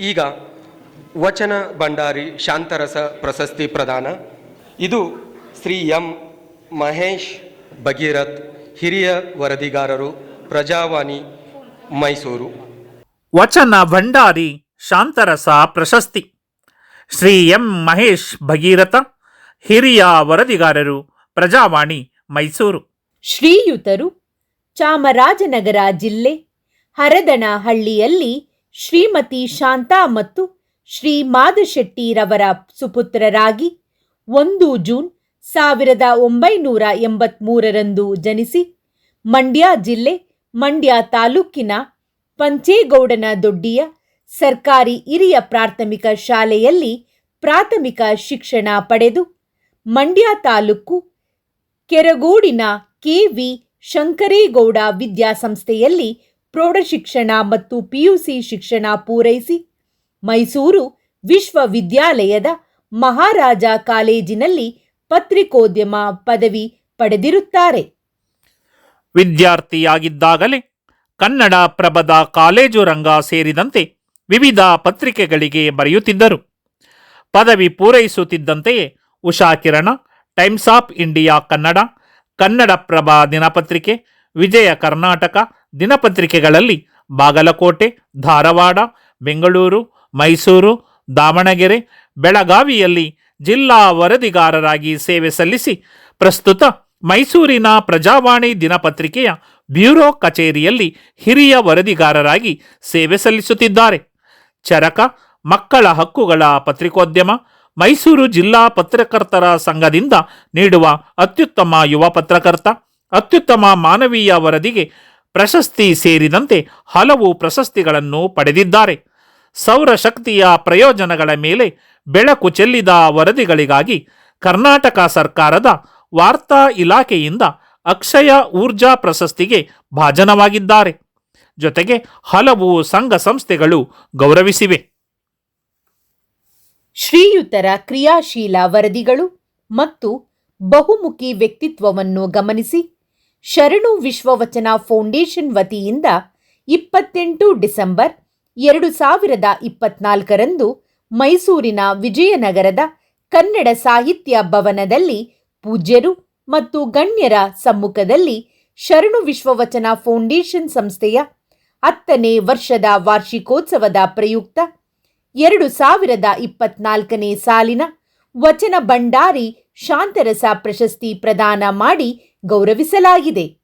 ಈಗ ವಚನ ಭಂಡಾರಿ ಶಾಂತರಸ ಪ್ರಶಸ್ತಿ ಪ್ರದಾನ. ಇದು ಶ್ರೀ ಎಂ ಮಹೇಶ್ ಭಗೀರಥ್ ಹಿರಿಯ ವರದಿಗಾರರು ಪ್ರಜಾವಾಣಿ ಮೈಸೂರು. ವಚನ ಭಂಡಾರಿ ಶಾಂತರಸ ಪ್ರಶಸ್ತಿ. ಶ್ರೀ ಎಂ ಮಹೇಶ್ ಭಗೀರಥ ಹಿರಿಯ ವರದಿಗಾರರು ಪ್ರಜಾವಾಣಿ ಮೈಸೂರು. ಶ್ರೀಯುತರು ಚಾಮರಾಜನಗರ ಜಿಲ್ಲೆ ಹರದನಹಳ್ಳಿಯಲ್ಲಿ ಶ್ರೀಮತಿ ಶಾಂತಾ ಮತ್ತು ಶ್ರೀ ಮಾಧಶೆಟ್ಟಿರವರ ಸುಪುತ್ರರಾಗಿ ಒಂದು ಜೂನ್ ಸಾವಿರದ ಒಂಬೈನೂರ ಎಂಬತ್ಮೂರರಂದು ಜನಿಸಿ ಮಂಡ್ಯ ಜಿಲ್ಲೆ ಮಂಡ್ಯ ತಾಲೂಕಿನ ಪಂಚೇಗೌಡನ ದೊಡ್ಡಿಯ ಸರ್ಕಾರಿ ಹಿರಿಯ ಪ್ರಾಥಮಿಕ ಶಾಲೆಯಲ್ಲಿ ಪ್ರಾಥಮಿಕ ಶಿಕ್ಷಣ ಪಡೆದು ಮಂಡ್ಯ ತಾಲೂಕು ಕೆರಗೋಡಿನ ಕೆವಿ ಶಂಕರೇಗೌಡ ವಿದ್ಯಾಸಂಸ್ಥೆಯಲ್ಲಿ ಪ್ರೌಢಶಿಕ್ಷಣ ಮತ್ತು ಪಿಯುಸಿ ಶಿಕ್ಷಣ ಪೂರೈಸಿ ಮೈಸೂರು ವಿಶ್ವವಿದ್ಯಾಲಯದ ಮಹಾರಾಜ ಕಾಲೇಜಿನಲ್ಲಿ ಪತ್ರಿಕೋದ್ಯಮ ಪದವಿ ಪಡೆದಿರುತ್ತಾರೆ. ವಿದ್ಯಾರ್ಥಿಯಾಗಿದ್ದಾಗಲೇ ಕನ್ನಡ ಪ್ರಭದ ಕಾಲೇಜು ರಂಗ ಸೇರಿದಂತೆ ವಿವಿಧ ಪತ್ರಿಕೆಗಳಿಗೆ ಬರೆಯುತ್ತಿದ್ದರು. ಪದವಿ ಪೂರೈಸುತ್ತಿದ್ದಂತೆಯೇ Usha Kirana, Times of India Kannada, Kannadaprabha ದಿನಪತ್ರಿಕೆ, ವಿಜಯ ಕರ್ನಾಟಕ ದಿನಪತ್ರಿಕೆಗಳಲ್ಲಿ ಬಾಗಲಕೋಟೆ, ಧಾರವಾಡ, ಬೆಂಗಳೂರು, ಮೈಸೂರು, ದಾವಣಗೆರೆ, ಬೆಳಗಾವಿಯಲ್ಲಿ ಜಿಲ್ಲಾ ವರದಿಗಾರರಾಗಿ ಸೇವೆ ಸಲ್ಲಿಸಿ ಪ್ರಸ್ತುತ ಮೈಸೂರಿನ ಪ್ರಜಾವಾಣಿ ದಿನಪತ್ರಿಕೆಯ ಬ್ಯೂರೋ ಕಚೇರಿಯಲ್ಲಿ ಹಿರಿಯ ವರದಿಗಾರರಾಗಿ ಸೇವೆ ಸಲ್ಲಿಸುತ್ತಿದ್ದಾರೆ. ಚರಕ, ಮಕ್ಕಳ ಹಕ್ಕುಗಳ ಪತ್ರಿಕೋದ್ಯಮ, ಮೈಸೂರು ಜಿಲ್ಲಾ ಪತ್ರಕರ್ತರ ಸಂಘದಿಂದ ನೀಡುವ ಅತ್ಯುತ್ತಮ ಯುವ ಪತ್ರಕರ್ತ, ಅತ್ಯುತ್ತಮ ಮಾನವೀಯ ವರದಿಗೆ ಪ್ರಶಸ್ತಿ ಸೇರಿದಂತೆ ಹಲವು ಪ್ರಶಸ್ತಿಗಳನ್ನು ಪಡೆದಿದ್ದಾರೆ. ಸೌರಶಕ್ತಿಯ ಪ್ರಯೋಜನಗಳ ಮೇಲೆ ಬೆಳಕು ಚೆಲ್ಲಿದ ವರದಿಗಳಿಗಾಗಿ ಕರ್ನಾಟಕ ಸರ್ಕಾರದ ವಾರ್ತಾ ಇಲಾಖೆಯಿಂದ ಅಕ್ಷಯ ಊರ್ಜಾ ಪ್ರಶಸ್ತಿಗೆ ಭಾಜನವಾಗಿದ್ದಾರೆ. ಜೊತೆಗೆ ಹಲವು ಸಂಘ ಸಂಸ್ಥೆಗಳು ಗೌರವಿಸಿವೆ. ಶ್ರೀಯುತರ ಕ್ರಿಯಾಶೀಲ ವರದಿಗಳು ಮತ್ತು ಬಹುಮುಖಿ ವ್ಯಕ್ತಿತ್ವವನ್ನು ಗಮನಿಸಿ ಶರಣು ವಿಶ್ವವಚನ ಫೌಂಡೇಶನ್ ವತಿಯಿಂದ ಇಪ್ಪತ್ತೆಂಟು ಡಿಸೆಂಬರ್ ಎರಡು ಸಾವಿರದ ಇಪ್ಪತ್ನಾಲ್ಕರಂದು ಮೈಸೂರಿನ ವಿಜಯನಗರದ ಕನ್ನಡ ಸಾಹಿತ್ಯ ಭವನದಲ್ಲಿ ಪೂಜ್ಯರು ಮತ್ತು ಗಣ್ಯರ ಸಮ್ಮುಖದಲ್ಲಿ ಶರಣು ವಿಶ್ವವಚನ ಫೌಂಡೇಶನ್ ಸಂಸ್ಥೆಯ ಹತ್ತನೇ ವರ್ಷದ ವಾರ್ಷಿಕೋತ್ಸವದ ಪ್ರಯುಕ್ತ ಎರಡು ಸಾವಿರದ ಇಪ್ಪತ್ನಾಲ್ಕನೇ ಸಾಲಿನ ವಚನ ಭಂಡಾರಿ ಶಾಂತರಸ ಪ್ರಶಸ್ತಿ ಪ್ರದಾನ ಮಾಡಿ ಗೌರವಿಸಲಾಗಿದೆ.